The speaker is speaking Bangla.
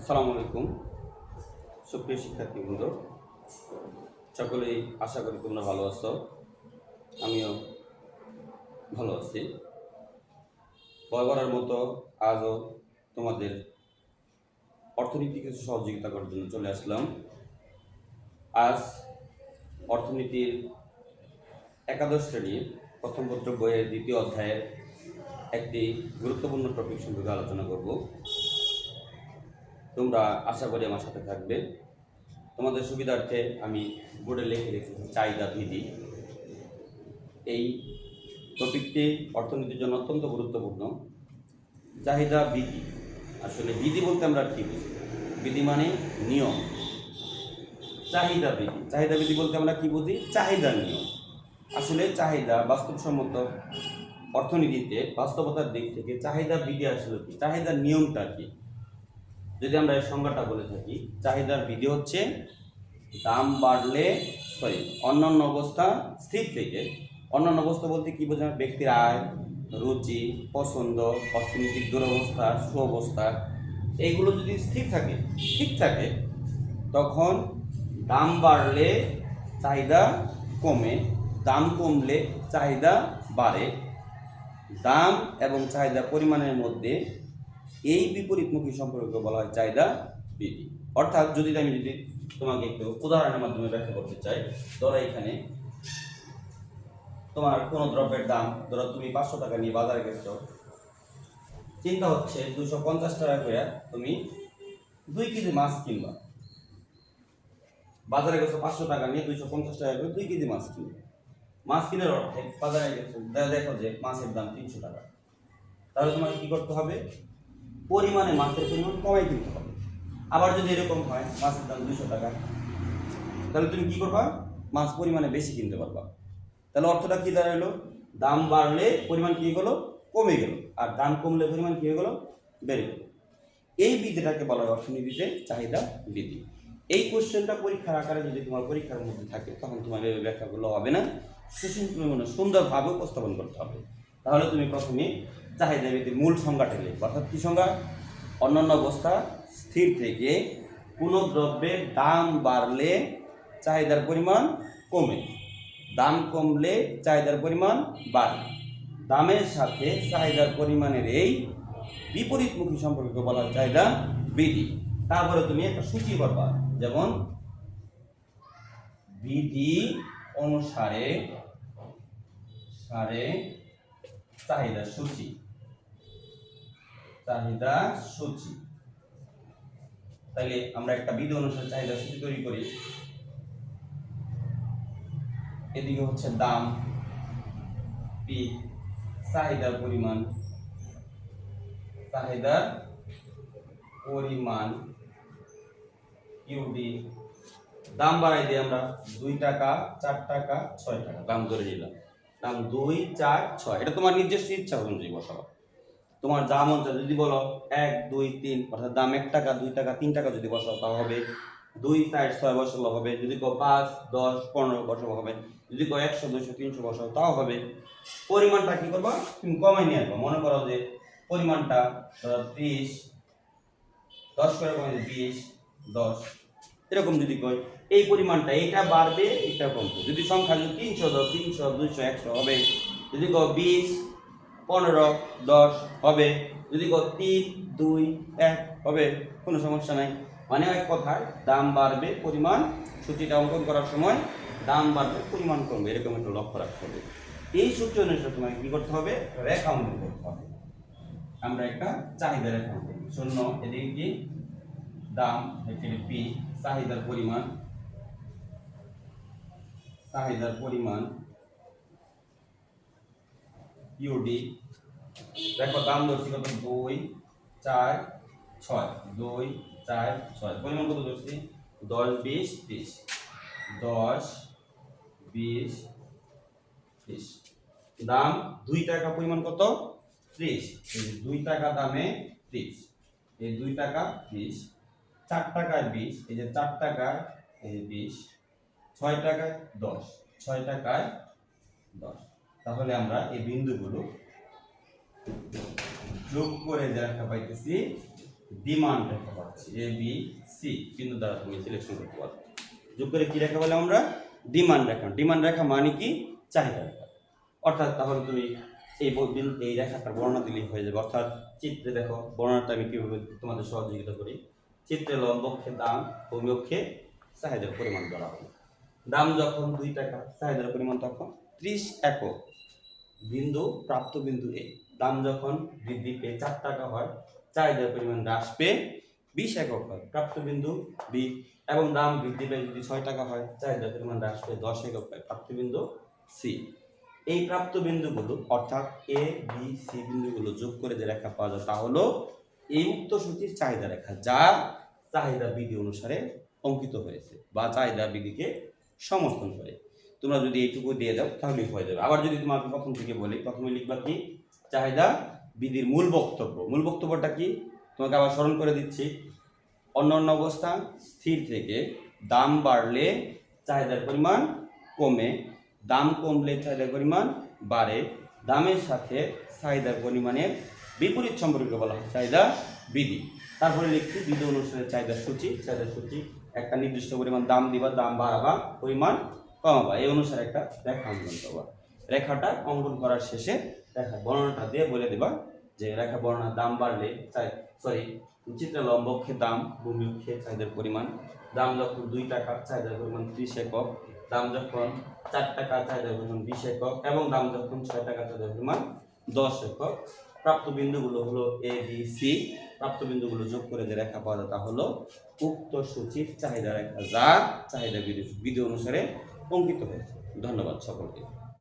আসসালামু আলাইকুম। সুপ্রিয় শিক্ষার্থীবৃন্দ, সকলেই আশা করি তোমরা ভালো আছো, আমিও ভালো আছি। বরাবরের মতো আজও তোমাদের অর্থনীতি কিছু সহযোগিতা করার জন্য চলে আসলাম। আজ অর্থনীতির একাদশ শ্রেণির প্রথম পত্র বইয়ের দ্বিতীয় অধ্যায়ের একটি গুরুত্বপূর্ণ টপিক সম্পর্কে আলোচনা করব। তোমরা আশা করি আমার সাথে থাকবে। তোমাদের সুবিধার্থে আমি বোর্ডে লিখে রেখেছি চাহিদা বিধি এই টপিকটি অর্থনীতির জন্য অত্যন্ত গুরুত্বপূর্ণ। চাহিদা বিধি। আসলে বিধি বলতে আমরা কি বুঝি? বিধি মানে নিয়ম। চাহিদা বিধি। চাহিদা বিধি বলতে আমরা কী বুঝি? চাহিদা নিয়ম। আসলে চাহিদা বাস্তবসম্মত অর্থনীতিতে বাস্তবতার দিক থেকে চাহিদা বিধি আসলে কি? চাহিদার নিয়মটা কি? যদি আমরা এর সংজ্ঞাটা বলে থাকি, চাহিদার বিধি হচ্ছে দাম বাড়লে সরি অন্যান্য অবস্থা স্থির থেকে, অন্যান্য অবস্থা বলতে কী বোঝায়? ব্যক্তির আয়, রুচি, পছন্দ, অর্থনৈতিক দুরবস্থা, সুঅবস্থা, এইগুলো যদি স্থির থাকে, ঠিক থাকে, তখন দাম বাড়লে চাহিদা কমে, দাম কমলে চাহিদা বাড়ে। দাম এবং চাহিদা পরিমাণের মধ্যে এই বিপরীতমুখী সম্পর্ককে বলা হয় চাহিদা বৃদ্ধি অর্থাৎ যদি আমি যদি তোমাকে একটু উদাহরণের মাধ্যমে ব্যাখ্যা করতে চাই, ধরো এখানে তোমার কোনো দ্রব্যের দাম, ধরো তুমি পাঁচশো টাকা নিয়ে বাজারে গেছো। চিন্তা হচ্ছে দুশো পঞ্চাশ টাকা করে তুমি দুই কেজি মাছ কিনবা। বাজারে গেছো পাঁচশো টাকা নিয়ে দুইশো পঞ্চাশ টাকা করে দুই কেজি মাছ কিনবে। মাছ কিনার অর্থে বাজারে গেছো, দেখো যে মাছের দাম তিনশো টাকা। তাহলে তোমাকে কি করতে হবে? পরিমাণে মাছের পরিমাণ কমাই কিনতে হবে। আবার যদি এরকম হয়, মাছের দাম দুশো টাকা, তাহলে তুমি কি করবা? মাছ পরিমাণে বেশি কিনতে পারবা। তাহলে অর্থটা কী দাঁড়াল? দাম বাড়লে পরিমাণ কী হলো কমে গেল। আর দাম কমলে পরিমাণ কী হয়ে গেলো? বেড়ে গেল। এই বিধিটাকে বলা হয় অর্থনীতিতে চাহিদা বৃদ্ধি এই কোশ্চেনটা পরীক্ষার আকারে যদি তোমার পরীক্ষার মধ্যে থাকে, তখন তোমার এই ব্যাখ্যা হবে না। সুশৃঙ্খল মানে সুন্দরভাবে উপস্থাপন করতে হবে। তাহলে তুমি প্রথমে চাহিদা বিধির মূল সংজ্ঞাটা লিখবে। অর্থাৎ কি সংজ্ঞা? অন্যান্য অবস্থা স্থির থেকে কোনো দ্রব্যের দাম বাড়লে চাহিদার পরিমাণ কমে। দাম কমলে চাহিদার পরিমাণ বাড়ে। দামের সাথে চাহিদার পরিমাণের এই বিপরীতমুখী সম্পর্ককে বলা চাহিদা বিধি তারপরে তুমি একটা সূচি করবা, যেমন বিধি অনুসারে সারে চাহিদা সূচি। চাহিদা সূচি। তাহলে আমরা একটা বিধি অনুসারে চাহিদা সূচি তৈরি করি। এদিকে হচ্ছে দাম, পি, চাহিদার পরিমাণ। চাহিদার পরিমাণ, ইউডি। দাম বাড়াই দিই আমরা দুই টাকা, চার টাকা, ছয় টাকা, দাম ধরে নিলাম। দাম দুই, চার, ছয়। এটা তোমার নিজস্ব ইচ্ছা অনুযায়ী বসাও। তোমার যা মন চায় যদি বলো, এক, দুই, তিন, অর্থাৎ দাম এক টাকা, দুই টাকা, তিন টাকা যদি বসাও, তাও হবে। দুই, চার, ছয় বসালো হবে। যদি কো পাঁচ, দশ, পনেরো বসাবো হবে। যদি কো একশো দুশো তিনশো বসাও, তাও হবে। পরিমাণটা কী করবা? তুমি কমাই নিয়ে আসবা। মনে করো যে পরিমাণটা ত্রিশ, দশ করে কমে বিশ, দশ। এরকম যদি কই এই পরিমাণটা, এইটা বাড়বে এটা কমবে। যদি সংখ্যা যদি তিনশো দশ তিনশো, দুইশো, একশো হবে। যদি কো বিশ, পনেরো, দশ হবে। যদি কো তিন, দুই, এক হবে, কোনো সমস্যা নাই। মানে এক কথায়, দাম বাড়বে, পরিমাণ, সূচিটা অঙ্কন করার সময় দাম বাড়বে, পরিমাণ কমবে, এরকম একটা লক্ষ্য রাখতে হবে। এই সূত্র অনুসারে তোমাকে কী করতে হবে? রেখা অঙ্কন করতে হবে। আমরা একটা চাহিদা রেখা অঙ্কন। শূন্য, এদিকে দাম এখানে পি। চাহিদার পরিমাণ চাহিদার পরিমাণ ইউডি দেখো দাম ধরছি কত? দুই, চার, ছয়, দুই, চার, ছয়। পরিমাণ কত ধরছি? দশ, বিশ, ত্রিশ। দশ, বিশ, ত্রিশ। দাম দুই টাকা পরিমাণ কত? ত্রিশ। দুই টাকা দামে ত্রিশ। এই দুই টাকা ত্রিশ। চার টাকায় বিশ, এই যে চার টাকায়, এই যে বিশ, ছয় টাকায় দশ, ছয় টাকায় দশ। তাহলে আমরা এই বিন্দুগুলো যোগ করে যে একটা পাইতেছি, ডিমান্ড রেখা পাচ্ছি এ বি সি বিন্দু দ্বারা তুমি সিলেকশন করতে পারো। যোগ করে কি রেখা বলে আমরা? ডিমান্ড রেখা। ডিমান্ড রেখা মানে কি? চাহিদা রেখা। অর্থাৎ তাহলে তুমি এই এই রেখাটা বর্ণনা দিলেই হয়ে যাবে। অর্থাৎ চিত্রে দেখো, বর্ণনাটা আমি কীভাবে তোমাদের সহযোগিতা করি। চিত্রে লম্বক্ষে দাম ভূমিক্ষে চাহিদার পরিমাণ ধরা হবে দাম যখন দুই টাকা, চাহিদার পরিমাণ তখন ত্রিশ একক। বিন্দু, প্রাপ্ত বিন্দু এ। দাম যখন বৃদ্ধি পেয়ে চার টাকা হয়, চাহিদার পরিমাণ হ্রাস পেয়ে বিশ একক হয়। প্রাপ্ত বিন্দু বি। এবং দাম বৃদ্ধি পেয়ে যদি ছয় টাকা হয়, চাহিদার পরিমাণ হ্রাস পেয়ে দশ একক হয়। প্রাপ্ত বিন্দু সি। এই প্রাপ্ত বিন্দুগুলো, অর্থাৎ এ, বি, সি বিন্দুগুলো যোগ করে যে রেখা পাওয়া যায় তা হলো এই উক্ত সূচির চাহিদা রেখা যা চাহিদা বিধি অনুসারে অঙ্কিত হয়েছে বা চাহিদা বিধিকে সমর্থন করে। তোমরা যদি এইটুকু দিয়ে দাও তাহলেই হয়ে যাবে। আবার যদি তোমাকে প্রথম থেকে বলি, প্রথমে লিখবা কি? চাহিদা বিধির মূল বক্তব্য। মূল বক্তব্যটা কি? তোমাকে আবার স্মরণ করে দিচ্ছি। অন্য অন্য অবস্থা, স্থির থেকে দাম বাড়লে চাহিদার পরিমাণ কমে, দাম কমলে চাহিদার পরিমাণ বাড়ে। দামের সাথে চাহিদার পরিমাণের বিপরীত সম্পর্কে বলা হয়। চাহিদা বিধি। তারপরে লিখছি বিধি অনুসারে চাহিদার সূচি। চাহিদার সূচি, একটা নির্দিষ্ট পরিমাণ দাম দিবা, দাম বাড়াবা, পরিমাণ কমাবা। এই অনুসারে একটা রেখা অঙ্কন করবা রেখাটা অঙ্কন করার শেষে রেখা বর্ণনাটা দিয়ে বলে দিবা যে রেখা বর্ণনার দাম বাড়লে সরি চিত্রে লম্বক্ষে দাম, ভূমিক্ষে চাহিদার পরিমাণ, দাম যখন দুই টাকা, চাহিদার পরিমাণ ত্রিশ একক, দাম যখন চার টাকা, চাহিদার পরিমাণ বিশ একক, এবং দাম যখন ছয় টাকা, চাহিদার পরিমাণ দশ একক প্রাপ্ত বিন্দুগুলো হলো এ বি সি প্রাপ্ত বিন্দুগুলো যোগ করে যে রেখা পাওয়া যায় তা হলো উক্ত সূচির চাহিদা রেখা যা চাহিদা বিধি অনুসারে অঙ্কিত হয়েছে। ধন্যবাদ সকলকে।